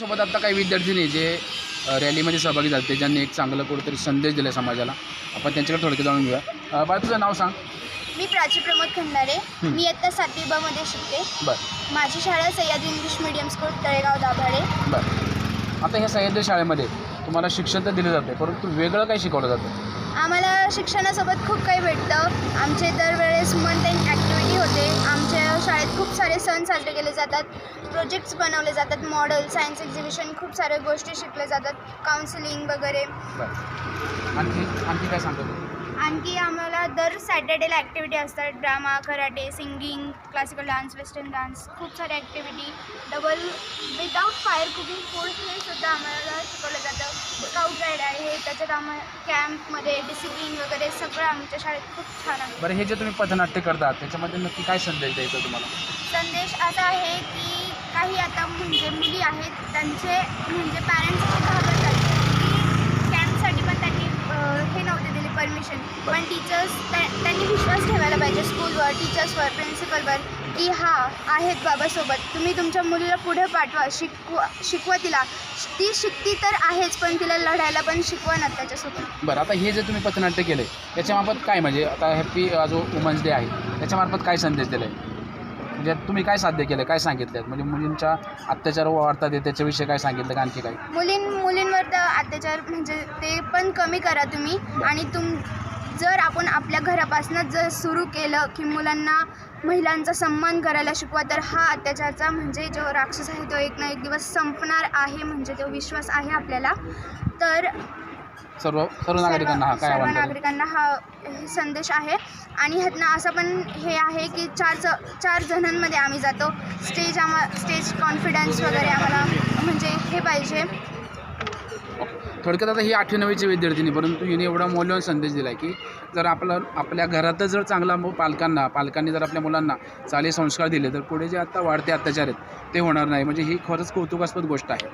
सोबत आता काही विद्यार्थी जे अ, रॅलीमध्ये सहभागी झाले ज्यांनी एक चांगलं कुठेतरी संदेश दिला समाजाला. आपण त्यांच्याकडे थोडक्यात जाणून घेऊया. बाळा तुझं नाव सांग. मी प्राची प्रमोद खंडारे. मी इयत्ता सातवी ब मध्ये शिकते. बरं. माझी शाळा Sahyadri English medium school Talegaon Dabhade. बरं. आता ह्या सह्याद्री शाळेमध्ये तुम्हाला शिक्षण तर दिलं जाते परंतु वेगळं काय शिकवलं जातं आम्हाला शिक्षणासोबत खूप काही भेटतं. आमचे दरवेळेस एंड ॲक्टिव्हिटी होते. आमच्या सण साजरे केले जातात प्रोजेक्ट्स बनवले जातात मॉडेल सायन्स एक्झिबिशन खूप साऱ्या गोष्टी शिकल्या जातात काउन्सिलिंग वगैरे. बरं. आणखी आणखी काय सांगतो आणखी आम्हाला दर सॅटर्डेला ॲक्टिव्हिटी असतात drama karate singing classical dance western dance खूप साऱ्या activity double without fire cooking food हे सुद्धा आम्हाला शिकवलं जातं. स्काउट गाईड आहे त्याच्यात आम्हाला कॅम्पमध्ये डिसिप्लिन वगैरे सगळं आमच्या शाळेत खूप छान आहे. बरं हे जे तुम्ही पथनाट्य करता त्याच्यामध्ये नक्की काय संदेश द्यायचा तुम्हाला? संदेश असा आहे की काही आता म्हणजे मुली आहेत त्यांचे म्हणजे पॅरेंट्स घाबरतात. की कॅम्पसाठी पण त्यांनी हे नव्हते दिले परमिशन पण टीचर्स त्यांनी विश्वास ठेवायला पाहिजे स्कूलवर टीचर्सवर प्रिन्सिपलवर की हा आहेत बाबासोबत. तुम्ही तुमच्या मुलीला पुढे पाठवा शिकवा शिकवा तिला. ती शिकती तर आहेच पण तिला लढायला पण शिकवा ना त्याच्यासोबत. बरं आता हे जे तुम्ही पथनाट्य केलं आहे त्याच्यामार्फत काय म्हणजे आता हॅपी जो वुमन्स डे आहे त्याच्यामार्फत काय संदेश दिला आहे म्हणजे तुम्ही काय साध्य केलं? काय सांगितलं? म्हणजे मुलींच्या अत्याचार वाढतात आहे त्याच्याविषयी काय सांगितलं? का आणखी काय? मुलीं मुलींवर तर अत्याचार म्हणजे ते पण कमी करा तुम्ही. आणि तुम जर आपण आपल्या घरापासूनच जर सुरू केलं की मुलांना महिलांचा सन्मान करायला शिकवा तर हा अत्याचारचा म्हणजे जो राक्षस आहे तो एक ना एक दिवस संपणार आहे म्हणजे तो विश्वास आहे आपल्याला. तर सर्व सर्व नागरिकांना हा काय सर्व आव्हान कराल? नागरिकांना हा हे संदेश आहे. आणि ह्यातनं असं पण हे आहे की चार च चार जणांमध्ये आम्ही जातो. स्टेज आम्हा स्टेज कॉन्फिडन्स वगैरे आम्हाला म्हणजे हे पाहिजे. थोडक्यात आता ही आठवी नववीची विद्यार्थिनी परंतु हिने एवढा मौल्यवान संदेश दिला आहे की जर आपलं आपल्या घरातच जर चांगला मु- पालकांना पालकांनी जर आपल्या मुलांना चांगले संस्कार दिले तर पुढे जे आता वाढते अत्याचार आहेत ते होणार नाही. म्हणजे ही खरंच कौतुकास्पद गोष्ट आहे.